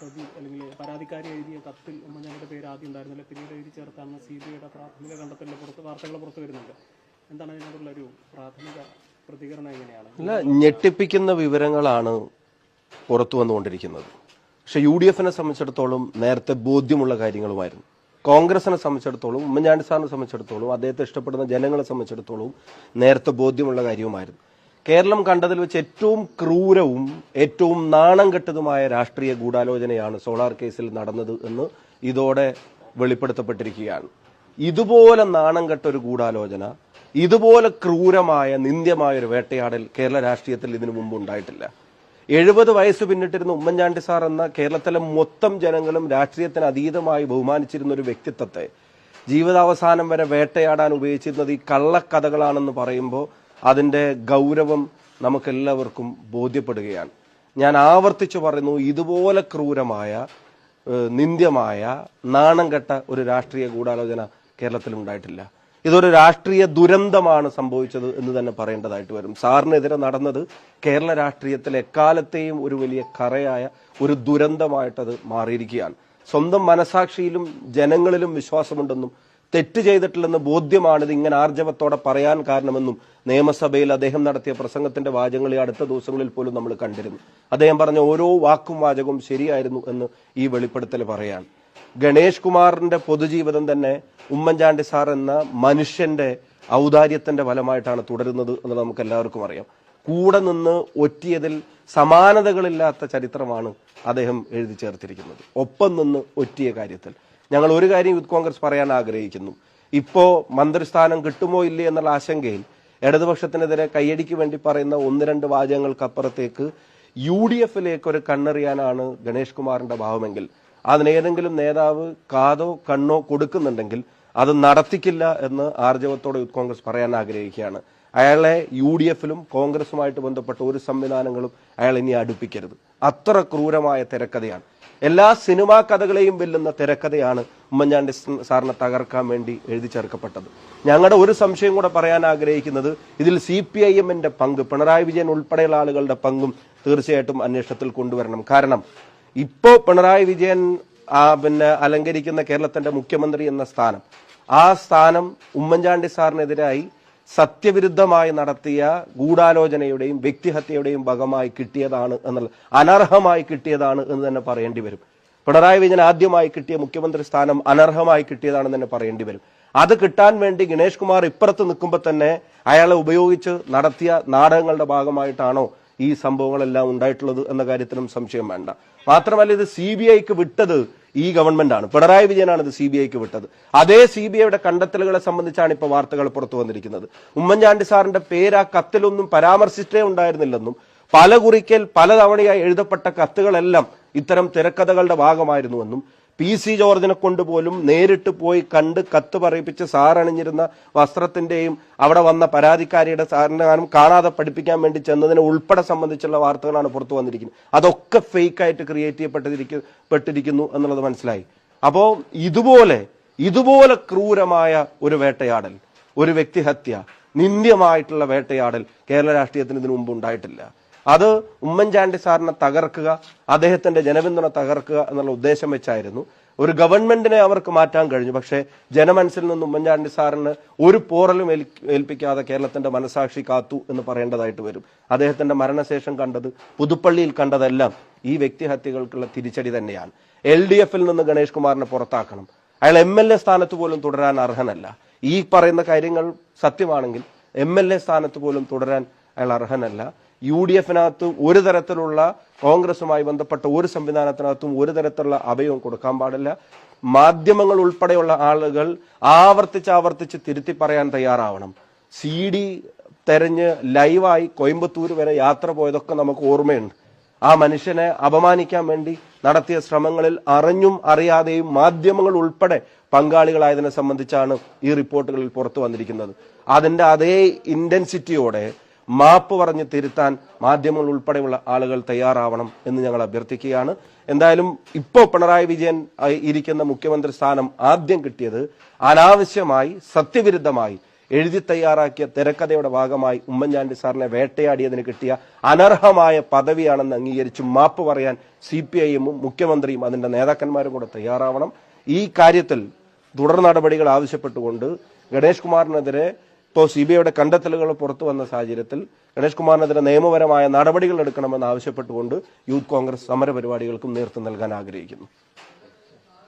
പ്രതി അല്ലെങ്കിൽ പരാതിക്കാരി എഴുതിയ കത്തിൽ ഉമ്മൻചാണ്ടിയുടെ പേര് ആദ്യം ഉണ്ടായിരുന്നില്ല. പിന്നീട് എഴുതി ചേർത്താണ് സി ബി ഐയുടെ പ്രാഥമിക കണ്ടെത്തലിന്റെ പുറത്ത് വാർത്തകൾ പുറത്തു വരുന്നുണ്ട്. എന്താണ് അതിനോടുള്ള ഒരു പ്രാഥമിക പ്രതികരണം എങ്ങനെയാണ്? അല്ല ഞെട്ടിപ്പിക്കുന്ന വിവരങ്ങളാണ് പുറത്തു വന്നുകൊണ്ടിരിക്കുന്നത്. പക്ഷെ യു ഡി എഫിനെ സംബന്ധിച്ചിടത്തോളം നേരത്തെ ബോധ്യമുള്ള കാര്യങ്ങളുമായിരുന്നു. കോൺഗ്രസിനെ സംബന്ധിച്ചിടത്തോളം ഉമ്മൻചാണ്ടി സാറിനെ സംബന്ധിച്ചിടത്തോളം അദ്ദേഹത്തെ ഇഷ്ടപ്പെടുന്ന ജനങ്ങളെ സംബന്ധിച്ചിടത്തോളം നേരത്തെ ബോധ്യമുള്ള കാര്യവുമായിരുന്നു. കേരളം കണ്ടതിൽ വെച്ച് ഏറ്റവും ക്രൂരവും ഏറ്റവും നാണം കെട്ടതുമായ രാഷ്ട്രീയ ഗൂഢാലോചനയാണ് സോളാർ കേസിൽ നടന്നത് എന്ന് ഇതോടെ വെളിപ്പെടുത്തപ്പെട്ടിരിക്കുകയാണ്. ഇതുപോലെ നാണം കെട്ട ഒരു ഗൂഢാലോചന ഇതുപോലെ ക്രൂരമായ നിന്ദ്യമായ ഒരു വേട്ടയാടൽ കേരള രാഷ്ട്രീയത്തിൽ ഇതിനു മുമ്പ് ഉണ്ടായിട്ടില്ല. എഴുപത് വയസ്സ് പിന്നിട്ടിരുന്ന ഉമ്മൻചാണ്ടി സാർ എന്ന കേരളത്തിലെ മൊത്തം ജനങ്ങളും രാഷ്ട്രീയത്തിന് അതീതമായി ബഹുമാനിച്ചിരുന്ന ഒരു വ്യക്തിത്വത്തെ ജീവിതാവസാനം വരെ വേട്ടയാടാൻ ഉപയോഗിച്ചിരുന്നത് ഈ കള്ളക്കഥകളാണെന്ന് പറയുമ്പോൾ അതിന്റെ ഗൗരവം നമുക്കെല്ലാവർക്കും ബോധ്യപ്പെടുകയാണ്. ഞാൻ ആവർത്തിച്ചു പറയുന്നു ഇതുപോലെ ക്രൂരമായ നിന്ദ്യമായ നാണം കെട്ട ഒരു രാഷ്ട്രീയ ഗൂഢാലോചന കേരളത്തിൽ ഉണ്ടായിട്ടില്ല ഇതൊരു രാഷ്ട്രീയ ദുരന്തമാണ് സംഭവിച്ചത് എന്ന് തന്നെ പറയേണ്ടതായിട്ട് വരും. സാറിനെതിരെ നടന്നത് കേരള രാഷ്ട്രീയത്തിൽ എക്കാലത്തെയും ഒരു വലിയ കറയായ ഒരു ദുരന്തമായിട്ടത് മാറിയിരിക്കുകയാണ്. സ്വന്തം മനസാക്ഷിയിലും ജനങ്ങളിലും വിശ്വാസമുണ്ടെന്നും തെറ്റ് ചെയ്തിട്ടില്ലെന്ന് ബോധ്യമാണിത് ഇങ്ങനെ ആർജവത്തോടെ പറയാൻ കാരണമെന്നും നിയമസഭയിൽ അദ്ദേഹം നടത്തിയ പ്രസംഗത്തിന്റെ വാചകങ്ങൾ ഈ അടുത്ത ദിവസങ്ങളിൽ പോലും നമ്മൾ കണ്ടിരുന്നു. അദ്ദേഹം പറഞ്ഞ ഓരോ വാക്കും വാചകവും ശരിയായിരുന്നു എന്ന് ഈ വെളിപ്പെടുത്തൽ പറയാൻ. ഗണേഷ് കുമാറിന്റെ പൊതുജീവിതം തന്നെ ഉമ്മൻചാണ്ടി സാർ എന്ന മനുഷ്യന്റെ ഔദാര്യത്തിന്റെ ഫലമായിട്ടാണ് തുടരുന്നത് എന്ന് നമുക്ക് എല്ലാവർക്കും അറിയാം. കൂടെ നിന്ന് ഒറ്റിയതിൽ സമാനതകളില്ലാത്ത ചരിത്രമാണ് അദ്ദേഹം എഴുതി ചേർത്തിരിക്കുന്നത്. ഒപ്പം നിന്ന് ഒറ്റിയ കാര്യത്തിൽ. ഞങ്ങൾ ഒരു കാര്യം യൂത്ത് കോൺഗ്രസ് പറയാൻ ആഗ്രഹിക്കുന്നു. ഇപ്പോൾ മന്ത്രിസ്ഥാനം കിട്ടുമോ ഇല്ലേ എന്നുള്ള ആശങ്കയിൽ ഇടതുപക്ഷത്തിനെതിരെ കയ്യടിക്ക് വേണ്ടി പറയുന്ന ഒന്ന് രണ്ട് വാചകങ്ങൾക്കപ്പുറത്തേക്ക് യു ഡി എഫിലേക്ക് ഒരു കണ്ണെറിയാനാണ് ഗണേഷ് കുമാറിന്റെ ഭാവമെങ്കിൽ. അതിനേതെങ്കിലും നേതാവ് കാതോ കണ്ണോ കൊടുക്കുന്നുണ്ടെങ്കിൽ അത് നടത്തിക്കില്ല എന്ന് ആർജവത്തോടെ യൂത്ത് കോൺഗ്രസ് പറയാൻ ആഗ്രഹിക്കുകയാണ്. അയാളെ യു ഡി എഫിലും കോൺഗ്രസുമായിട്ട് ബന്ധപ്പെട്ട ഒരു സംവിധാനങ്ങളും അയാൾ ഇനി അടുപ്പിക്കരുത്. അത്ര ക്രൂരമായ തിരക്കഥയാണ്. എല്ലാ സിനിമാ കഥകളെയും വെല്ലുന്ന തിരക്കഥയാണ് ഉമ്മൻചാണ്ടി സാറിനെ തകർക്കാൻ വേണ്ടി എഴുതി ചേർക്കപ്പെട്ടത്. ഞങ്ങളുടെ ഒരു സംശയം കൂടെ പറയാൻ ആഗ്രഹിക്കുന്നത് ഇതിൽ സി പി ഐ എമ്മിന്റെ പങ്ക് പിണറായി വിജയൻ ഉൾപ്പെടെയുള്ള ആളുകളുടെ പങ്കും തീർച്ചയായിട്ടും അന്വേഷണത്തിൽ കൊണ്ടുവരണം. കാരണം ഇപ്പോ പിണറായി വിജയൻ ആ പിന്നെ അലങ്കരിക്കുന്ന കേരളത്തിന്റെ മുഖ്യമന്ത്രി എന്ന സ്ഥാനം ആ സ്ഥാനം ഉമ്മൻചാണ്ടി സാറിനെതിരായി സത്യവിരുദ്ധമായി നടത്തിയ ഗൂഢാലോചനയുടെയും വ്യക്തിഹത്യയുടെയും ഭാഗമായി കിട്ടിയതാണ് എന്നുള്ള അനർഹമായി കിട്ടിയതാണ് എന്ന് തന്നെ പറയേണ്ടി വരും. പിണറായി വിജയൻ ആദ്യമായി കിട്ടിയ മുഖ്യമന്ത്രി സ്ഥാനം അനർഹമായി കിട്ടിയതാണെന്ന് തന്നെ പറയേണ്ടി വരും. അത് കിട്ടാൻ വേണ്ടി ഗണേഷ് കുമാർ ഇപ്പുറത്ത് നിൽക്കുമ്പോൾ തന്നെ അയാളെ ഉപയോഗിച്ച് നടത്തിയ നാടകങ്ങളുടെ ഭാഗമായിട്ടാണോ ഈ സംഭവങ്ങളെല്ലാം ഉണ്ടായിട്ടുള്ളത് എന്ന കാര്യത്തിനും സംശയം വേണ്ട. മാത്രമല്ല ഇത് സി ബി ഐക്ക് വിട്ടത് ഈ ഗവൺമെന്റാണ്. പിണറായി വിജയനാണ് ഇത് സി ബി ഐക്ക് വിട്ടത്. അതേ സി ബി ഐയുടെ കണ്ടെത്തലുകളെ സംബന്ധിച്ചാണ് ഇപ്പോൾ വാർത്തകൾ പുറത്തു വന്നിരിക്കുന്നത്. ഉമ്മൻചാണ്ടി സാറിന്റെ പേര് ആ കത്തിലൊന്നും പരാമർശിച്ചിട്ടേ ഉണ്ടായിരുന്നില്ലെന്നും പല കുറിക്കൽ പലതവണയായി എഴുതപ്പെട്ട കത്തുകളെല്ലാം ഇത്തരം തിരക്കഥകളുടെ ഭാഗമായിരുന്നുവെന്നും പി സി ജോർജിനെ കൊണ്ട് പോലും നേരിട്ട് പോയി കണ്ട് കത്ത് പറയിപ്പിച്ച് സാർ അണിഞ്ഞിരുന്ന വസ്ത്രത്തിന്റെയും അവിടെ വന്ന പരാതിക്കാരിയുടെ സാറിന്റെ കാലം കാണാതെ പഠിപ്പിക്കാൻ വേണ്ടി ചെന്നതിനെ ഉൾപ്പെടെ സംബന്ധിച്ചുള്ള വാർത്തകളാണ് പുറത്തു വന്നിരിക്കുന്നത്. അതൊക്കെ ഫേക്ക് ആയിട്ട് ക്രിയേറ്റ് ചെയ്യപ്പെട്ടിരിക്കു പെട്ടിരിക്കുന്നു എന്നുള്ളത് മനസ്സിലായി. അപ്പോ ഇതുപോലെ ഇതുപോലെ ക്രൂരമായ ഒരു വേട്ടയാടൽ ഒരു വ്യക്തിഹത്യ നിന്ദ്യമായിട്ടുള്ള വേട്ടയാടൽ കേരള രാഷ്ട്രീയത്തിന് ഇതിനു മുമ്പ് ഉണ്ടായിട്ടില്ല. അത് ഉമ്മൻചാണ്ടി സാറിനെ തകർക്കുക അദ്ദേഹത്തിന്റെ ജനപിന്തുണ തകർക്കുക എന്നുള്ള ഉദ്ദേശം വെച്ചായിരുന്നു. ഒരു ഗവൺമെന്റിനെ അവർക്ക് മാറ്റാൻ കഴിഞ്ഞു. പക്ഷേ ജനമനസ്സിൽ നിന്ന് ഉമ്മൻചാണ്ടി സാറിന് ഒരു പോറലും ഏൽപ്പിക്കാതെ കേരളത്തിന്റെ മനസാക്ഷി കാത്തു എന്ന് പറയേണ്ടതായിട്ട് വരും. അദ്ദേഹത്തിന്റെ മരണശേഷം കണ്ടത് പുതുപ്പള്ളിയിൽ കണ്ടതെല്ലാം ഈ വ്യക്തിഹത്യകൾക്കുള്ള തിരിച്ചടി തന്നെയാണ്. എൽ ഡി എഫിൽ നിന്ന് ഗണേഷ് കുമാറിനെ പുറത്താക്കണം. അയാൾ എം എൽ എ സ്ഥാനത്ത് പോലും തുടരാൻ അർഹനല്ല. ഈ പറയുന്ന കാര്യങ്ങൾ സത്യമാണെങ്കിൽ എം എൽ എ സ്ഥാനത്ത് പോലും തുടരാൻ അയാൾ അർഹനല്ല. യു ഡി എഫിനകത്തും ഒരു തരത്തിലുള്ള കോൺഗ്രസുമായി ബന്ധപ്പെട്ട ഒരു സംവിധാനത്തിനകത്തും ഒരു തരത്തിലുള്ള അഭയവും കൊടുക്കാൻ പാടില്ല. മാധ്യമങ്ങൾ ഉൾപ്പെടെയുള്ള ആളുകൾ ആവർത്തിച്ച് ആവർത്തിച്ച് തിരുത്തി പറയാൻ തയ്യാറാവണം. സി ഡി തെരഞ്ഞ് ലൈവായി കോയമ്പത്തൂർ വരെ യാത്ര പോയതൊക്കെ നമുക്ക് ഓർമ്മയുണ്ട്. ആ മനുഷ്യനെ അപമാനിക്കാൻ വേണ്ടി നടത്തിയ ശ്രമങ്ങളിൽ അറിഞ്ഞും അറിയാതെയും മാധ്യമങ്ങൾ ഉൾപ്പെടെ പങ്കാളികളായതിനെ സംബന്ധിച്ചാണ് ഈ റിപ്പോർട്ടുകളിൽ പുറത്തു വന്നിരിക്കുന്നത്. അതിന്റെ അതേ ഇന്റൻസിറ്റിയോടെ മാപ്പ് പറഞ്ഞ് തിരുത്താൻ മാധ്യമങ്ങൾ ഉൾപ്പെടെയുള്ള ആളുകൾ തയ്യാറാവണം എന്ന് ഞങ്ങൾ അഭ്യർത്ഥിക്കുകയാണ്. എന്തായാലും ഇപ്പോൾ പിണറായി വിജയൻ ഇരിക്കുന്ന മുഖ്യമന്ത്രി സ്ഥാനം ആദ്യം കിട്ടിയത് അനാവശ്യമായി സത്യവിരുദ്ധമായി എഴുതി തയ്യാറാക്കിയ തിരക്കഥയുടെ ഭാഗമായി ഉമ്മൻചാണ്ടി സാറിനെ വേട്ടയാടിയതിന് കിട്ടിയ അനർഹമായ പദവിയാണെന്ന് അംഗീകരിച്ച് മാപ്പ് പറയാൻ സി പി ഐ മുഖ്യമന്ത്രിയും അതിന്റെ നേതാക്കന്മാരും കൂടെ തയ്യാറാവണം. ഈ കാര്യത്തിൽ തുടർ നടപടികൾ ആവശ്യപ്പെട്ടുകൊണ്ട് ഗണേഷ് കുമാറിനെതിരെ ഇപ്പോൾ സി ബി ഐയുടെ കണ്ടെത്തലുകൾ പുറത്തു വന്ന സാഹചര്യത്തിൽ ഗണേഷ് കുമാറിനെതിരെ നിയമപരമായ നടപടികൾ എടുക്കണമെന്ന് ആവശ്യപ്പെട്ടുകൊണ്ട് യൂത്ത് കോൺഗ്രസ് സമരപരിപാടികൾക്കും നേതൃത്വം നൽകാൻ ആഗ്രഹിക്കുന്നു.